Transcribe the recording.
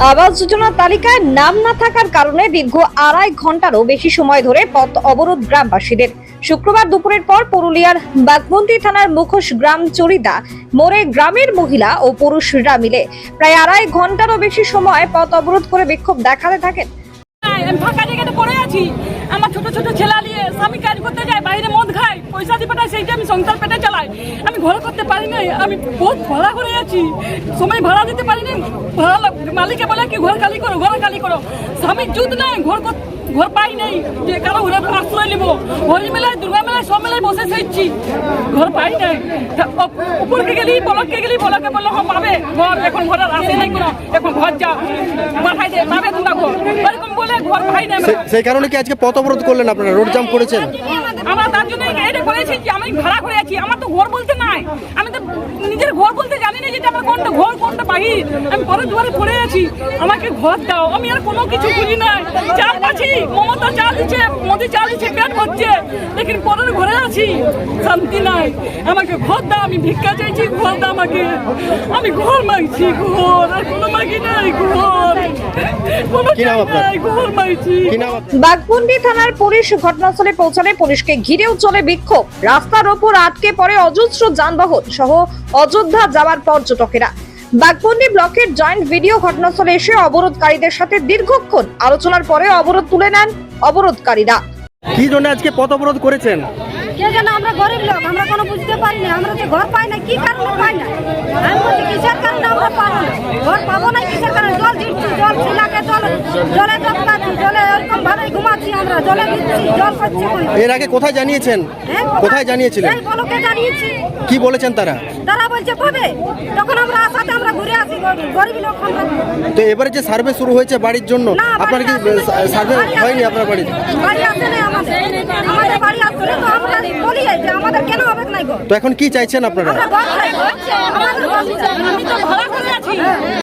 আবাস যোজনার তালিকায় নাম না থাকার কারণে দীর্ঘ আড়াই ঘন্টারও বেশি সময় ধরে পথ অবরোধ গ্রামবাসীদের। শুক্রবার দুপুরের পর পুরুলিয়ার বাগমন্দি থানার মুখোশ গ্রাম চরিদা মোড়ে গ্রামের মহিলা ও পুরুষরা মিলে প্রায় আড়াই ঘন্টারও বেশি সময় পথ অবরোধ করে বিক্ষোভ দেখাতে থাকেন। আমি পড়ে আছি। আমার নিয়ে স্বামী কাজ করতে বাইরে মদ পয়সা সেইটা আমি সংসার চালাই। আমি ঘর করতে পারি নাই, আমি বহুত ভাড়া করে আছি। সময় ভাড়া দিতে পারি লা- মালিকে বলে কি ঘর খালি করো ঘর খালি করো। স্বামীর জুত নাই ঘর ঘর পাই নাই। যে কারও ঘরে আশ্রয় নিব। হোলি মেলায় দুর্গা মেলায় সব মেলায় বসে সেচ্ছি ঘর পাই নাই। উপরকে গেলি বলককে গেলি বলকে বলল হ্যাঁ পাবে। ঘর এখন ঘর আসে নাই কোনো। এখন ঘর যাও পাঠাই দে পাবে তোমরা ঘর। এরকম বলে ঘর পাই নাই সেই কারণে কি আজকে পথ অবরোধ করলেন আপনারা? রোড জাম করেছেন? আমরা তার জন্য এটা করেছি যে আমি ভাড়া করে আছি। আমার তো ঘর বলতে নাই। আমি তো নিজের ঘর বলতে না কোনটা ঘর কোনটা বাহির আমি পরের দুয়ারে পড়ে আছি। আমাকে ঘর দাও। আমি আর কোনো কিছু বুঝি নাই চাল পাচ্ছি। মমতা চাল দিচ্ছে, মোদি চাল দিচ্ছে, পেট ভরছে। লেকিন পরের ঘরে আছি। শান্তি নাই। আমাকে ঘর দাও, আমি ভিক্ষা চাইছি, ঘর দাও আমাকে। আমি ঘর মাগছি ঘর। আর কোনো মাগি নাই ঘর কোনো কি নাম আপনার? নাই, ঘর মাগছি কি নাম আপনার? থানার পুলিশ ঘটনাস্থলে পৌঁছালে পুলিশকে ঘিরেও চলে বিক্ষোভ। রাস্তার ওপর আটকে পড়ে অজস্র যানবাহন সহ অযোধ্যা যাওয়ার পর্যটকেরা। ব্লকের জয়েন্ট ভিডিও ঘটনাস্থলে এসে অবরোধকারীদের সাথে দীর্ঘক্ষণ আলোচনার পরে অবরোধ তুলে নেন অবরোধকারীরা। কি জন্য আজকে পথ অবরোধ করেছেন? কে যেন আমরা গরিব লোক আমরা কোনো বুঝতে পারি না আমরা তো ঘর পাই না কি কারণে পাই না? আমি বলছি কিসের কারণে আমরা পাবো না? ঘর পাবো না কিসের কারণে জল দিচ্ছি জল ছিলাকে জল জলে এরকম ভাবে ঘুমাচ্ছি আমরা জলে দিচ্ছি জল করছি এর আগে কোথায় জানিয়েছেন? হ্যাঁ, কোথায়? জানিয়েছিলেন? এই বলকে জানিয়েছি। কি বলেছেন তারা? তারা বলছে পাবে তখন আমরা আসাতে আমরা ঘুরে আসি গরিব লোক আমরা। তো এবারে যে সার্ভে শুরু হয়েছে বাড়ির জন্য আপনার কি সার্ভে হয়নি আপনার বাড়িতে? বাড়ি আমাদের। আমাদের বাড়ি আসলে তো আমরা বলি যে আমাদের কেন হবে নাই গো? তো এখন কি চাইছেন আপনারা? আমরা ঘর চাই, ঘর চাই, আমাদের ঘর চাই। আমি তো ভাড়া করে আছি।